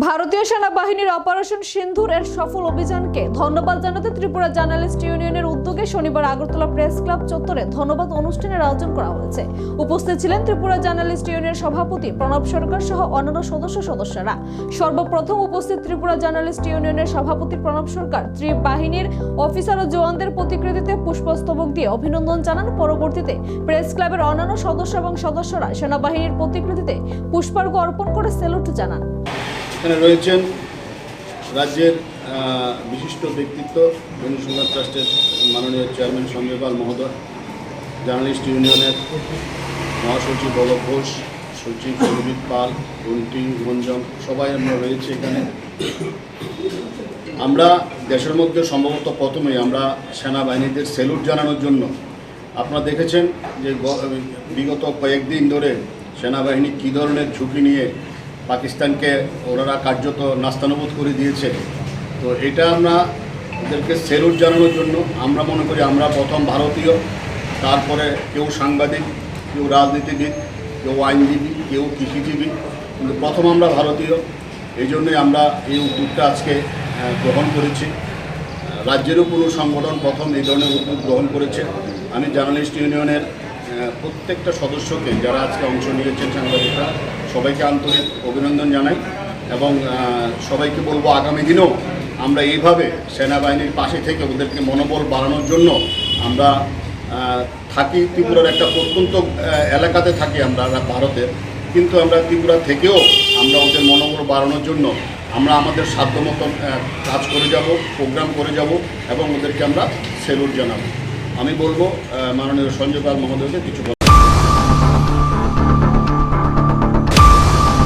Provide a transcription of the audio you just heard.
ভারতীয় সেনাবাহিনীর অপারেশন সিন্ধুর এর সফল অভিযানকে ধন্যবাদ জানাতে ত্রিপুরা জার্নালিস্ট ইউনিয়নের উদ্যোগে শনিবার আগরতলা প্রেস ক্লাব চত্বরে ধন্যবাদ অনুষ্ঠানের আয়োজন করা হয়েছে। উপস্থিত ছিলেন ত্রিপুরা জার্নালিস্ট ইউনিয়নের সভাপতি প্রণব সরকার সহ অন্যান্য সদস্য সদস্যরা। সর্বপ্রথম উপস্থিত ত্রিপুরা জার্নালিস্ট ইউনিয়নের সভাপতি প্রণব সরকার ত্রিবাহিনীর অফিসার ও জওয়ানদের প্রতিকৃতিতে পুষ্পস্তবক দিয়ে অভিনন্দন জানান। পরবর্তীতে প্রেস ক্লাবের অন্যান্য সদস্য এবং সদস্যরা সেনাবাহিনীর প্রতিকৃতিতে পুষ্পার্ঘ অর্পণ করে স্যালুট জানান। এখানে রয়েছেন রাজ্যের বিশিষ্ট ব্যক্তিত্ব বন্ধুসংঘাত ট্রাস্টের মাননীয় চেয়ারম্যান সঞ্জয় পাল মহোদয়, জার্নালিস্ট ইউনিয়নের মহাসচিব বলব ঘোষ, সচিব সৌভিক পাল বন্টি গঞ্জম সবাই আমরা রয়েছে এখানে। আমরা দেশের মধ্যে সম্ভবত প্রথমেই আমরা সেনাবাহিনীদের সেলুট জানানোর জন্য, আপনারা দেখেছেন যে বিগত কয়েকদিন ধরে সেনাবাহিনী কী ধরনের ঝুঁকি নিয়ে পাকিস্তানকে ওনারা কার্যত নাস্তানুবোধ করে দিয়েছে তো এটা আমরা ওদেরকে সেলুট জানানোর জন্য আমরা মনে করি আমরা প্রথম ভারতীয়, তারপরে কেউ সাংবাদিক, কেউ রাজনীতিবিদ, কেউ আইনজীবী, কেউ কৃষিজীবী, কিন্তু প্রথম আমরা ভারতীয়। এই জন্যই আমরা এই উদ্যোগটা আজকে গ্রহণ করেছি। রাজ্যেরও কোনো সংগঠন প্রথম এই ধরনের উদ্যোগ গ্রহণ করেছে। আমি জার্নালিস্ট ইউনিয়নের প্রত্যেকটা সদস্যকে যারা আজকে অংশ নিয়েছেন সাংবাদিকরা, সবাইকে আন্তরিক অভিনন্দন জানাই এবং সবাইকে বলব আগামী দিনেও আমরা এইভাবে সেনাবাহিনীর পাশে থেকে ওদেরকে মনোবল বাড়ানোর জন্য আমরা থাকি ত্রিপুরার একটা প্রত্যন্ত এলাকাতে থাকি আমরা ভারতের। কিন্তু আমরা ত্রিপুরা থেকেও আমরা ওদের মনোবল বাড়ানোর জন্য আমরা আমাদের সাধ্য মতন কাজ করে যাব, প্রোগ্রাম করে যাব এবং ওদেরকে আমরা সেলুট জানাব। আমি বলব মাননীয় সঞ্জয় পাল মহোদয়কে কিছু